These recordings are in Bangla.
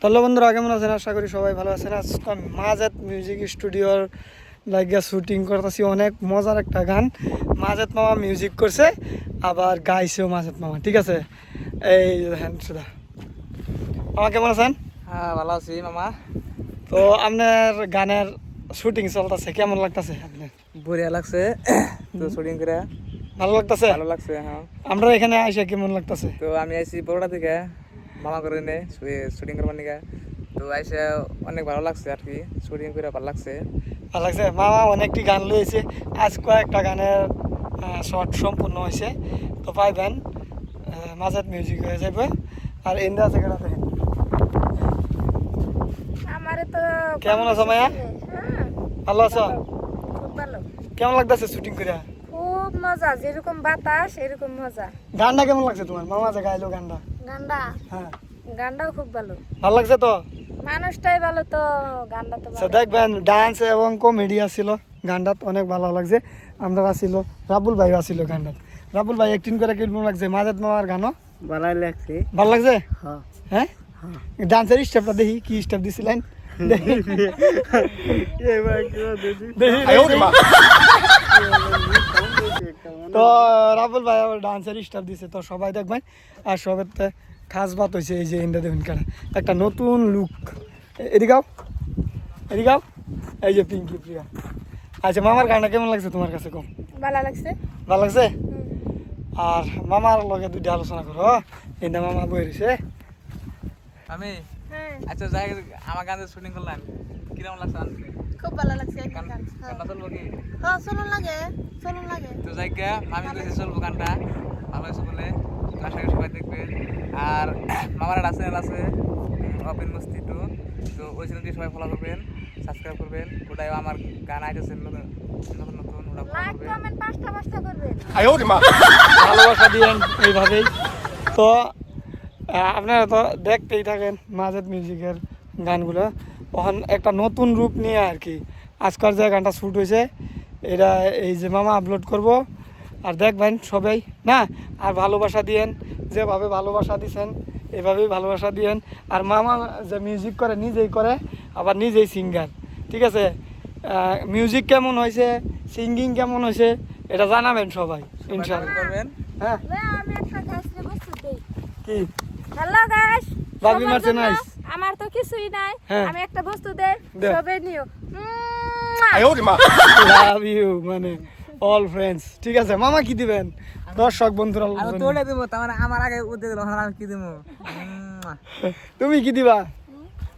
তাহলে বন্ধুরা কেমন আছেন? আশা করি সবাই ভালো আছেন। আজকে মাজাত মিউজিক স্টুডিওর লাগিয়া শুটিং করতেছি। অনেক মজার একটা গান। মাজাত মামা মিউজিক করছে আবার গাইছেও মাজাত মামা ঠিক আছে? এই হ্যাঁ সুদা। মামা কেমন আছেন? হ্যাঁ ভালো আছি মামা। তো আপনার গানের শুটিং চলতেছে কেমন লাগতেছে? আপনার বঢ়িয়া লাগছে তো শুটিং করে। ভালো লাগতেছে? ভালো লাগছে হ্যাঁ। আমরা এখানে আইসা কেমন লাগতেছে? তো আমি আইছি বড়োটা থেকে। মামা করে নে শুটিং করবার নিকে তো আইসে অনেক ভালো লাগছে আর কি শুটিং করে ভালো লাগছে। ভালো লাগছে। মামা অনেকটি গান লয়েছে আজ কয়েকটা গানের শর্ট সম্পূর্ণ হয়েছে তো পাইবেন মাঝাত মিউজিক হয়ে যাবে আর ইন্ডিয়া থেকে দেখেন? আমারে তো কেমন আছো মায়া? হ্যাঁ, ভালো আছো? খুব ভালো। কেমন লাগতেছে শুটিং করে খুব মজা যেরকম বাতাস এরকম মজা। গানটা কেমন লাগছে তোমার? মামা যে গাইলো গানটা। গানটা হ্যাঁ। গানটাও খুব ভালো। ভালো লাগছে তো? মানুষটাই ভালো তো গানটা তো ভালো। দেখবেন ডান্স এবং কমেডি আসছিল গানটা অনেক ভালো লাগছে। আমরা আসছিল রাবুল ভাই আসছিল গানটা রাবুল ভাই একটিন করে কীরকম লাগছে? মাঝাত মামার গানও? ভালো লাগছে। ভালো লাগছে? হ্যাঁ। হ্যাঁ? ডান্সের স্টেপটা দেখি কি স্টেপ দিছিলেন? দেখি। দেখি, তো রাবুল ভাই আবার ডান্সের স্টেপ দিছে তো সবাই দেখবেন আর সবেতে খাস বাত হয়েছে এই যে ইন্ডিয়া দেখুন কারা। একটা নতুন লুক এদিকাও এদিকাও এই যে পিঙ্কি প্রিয়া। আচ্ছা মামার গানটা কেমন লাগছে তোমার কাছে কম? ভালো লাগছে। ভালো লাগছে? আর মামার লগে দুইটা আলোচনা করো ইন্দা মামা বই রয়েছে আমি? হ্যাঁ। আচ্ছা যাই আমার গানের শুটিং করলাম কীরকম লাগছে আনতে? খুব ভালো লাগছে গান গানটা চলবো কি? হ্যাঁ চলুন লাগে চলুন লাগে। তো যাই গা আমি কইছি চলবো গানটা ভালো হয়েছে বলে। আশা করি সবাই দেখবে আর মামার একটা চ্যানেল আছে ওপেন মস্তি টু। তো ওই চ্যানেলটি সবাই ফলো করবেন সাবস্ক্রাইব করবেন। ওটাই আমার গান আইতেছে নতুন নতুন নতুন ওটা লাইক করবেন। কমেন্ট পাঁচটা পাঁচটা করবেন। ভালোবাসা দিয়েন এইভাবেই। তো আপনারা তো দেখতেই থাকেন মাজেদ মিউজিকের গানগুলো। তখন একটা নতুন রূপ নিয়ে আর কি। আজকাল যে গানটা শ্যুট হয়েছে এটা এই যে মামা আপলোড করব। আর দেখবেন সবাই না আর ভালোবাসা দিয়েন যেভাবে ভালোবাসা দিছেন এভাবেই ভালোবাসা দিয়েন। আর মামা যে মিউজিক করে নিজেই করে আবার নিজেই সিঙ্গার ঠিক আছে? মিউজিক কেমন হয়েছে সিঙ্গিং কেমন হয়েছে এটা জানাবেন সবাই করবেন। হ্যাঁ? আমি একটা গাছরে কি? হ্যালো গাইস বাবি মারছে নাইস আমার তো কিছুই নাই। হ্যাঁ। আমি একটা বস্তু দেই। সবে নিও। লাভ ইউ মানে অল ফ্রেন্ডস ঠিক আছে মামা কি দিবেন? দর্শক বন্ধুরা আমি জন্য। তো ওটাই দেবো তার মানে আমার আগে উদ্যোগ দিল আমি কি দেবো? তুমি কি দিবা?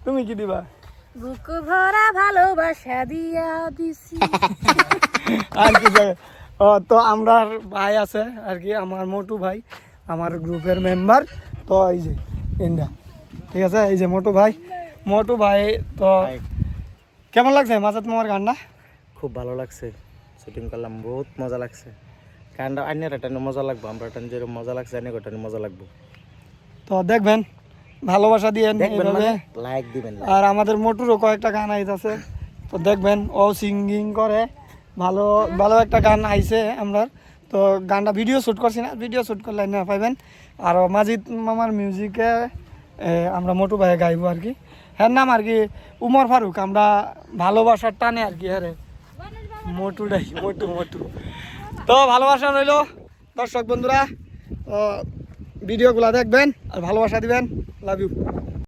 তুমি কি দিবা? বুক ভরা ভালোবাসা দিয়া দিছি। আর কি? ও, তো আমরা ভাই আছে আর কি আমার মোটু ভাই আমার গ্রুপের মেম্বার তো এই যে ইন্ডিয়া ঠিক আছে? এই যে মোটু ভাই। মোটু ভাই তো কেমন লাগছে মাজাত মামার গানটা? খুব ভালো লাগছে। শুটিং করলাম বহুত মজা লাগছে। গানটা আইনের টানে মজা লাগবো আমরা টানে যেরকম মজা লাগছে আইনের টানে মজা লাগবো। তো দেখবেন ভালোবাসা দিয়ে এইভাবে মানে লাইক দিবেন আর আমাদের মোটুরও কয়েকটা গান আইতাছে। তো দেখবেন ও সিঙ্গিং করে। ভালো ভালো একটা গান আইছে আমরা তো গানটা ভিডিও শ্যুট করছি না ভিডিও শ্যুট করলে না পাইবেন। আর মাজিদ মামার মিউজিকে আমরা মোটু ভাই গাইবো আর কি। হ্যাঁ নাম আর কি উমর ফারুক, আমরা ভালোবাসার টানে আর কি হ্যাঁ মোটু ডাই মোটু মোটু। তো ভালোবাসা রইল। দর্শক বন্ধুরা ভিডিওগুলো দেখবেন আর ভালোবাসা দিবেন। Love you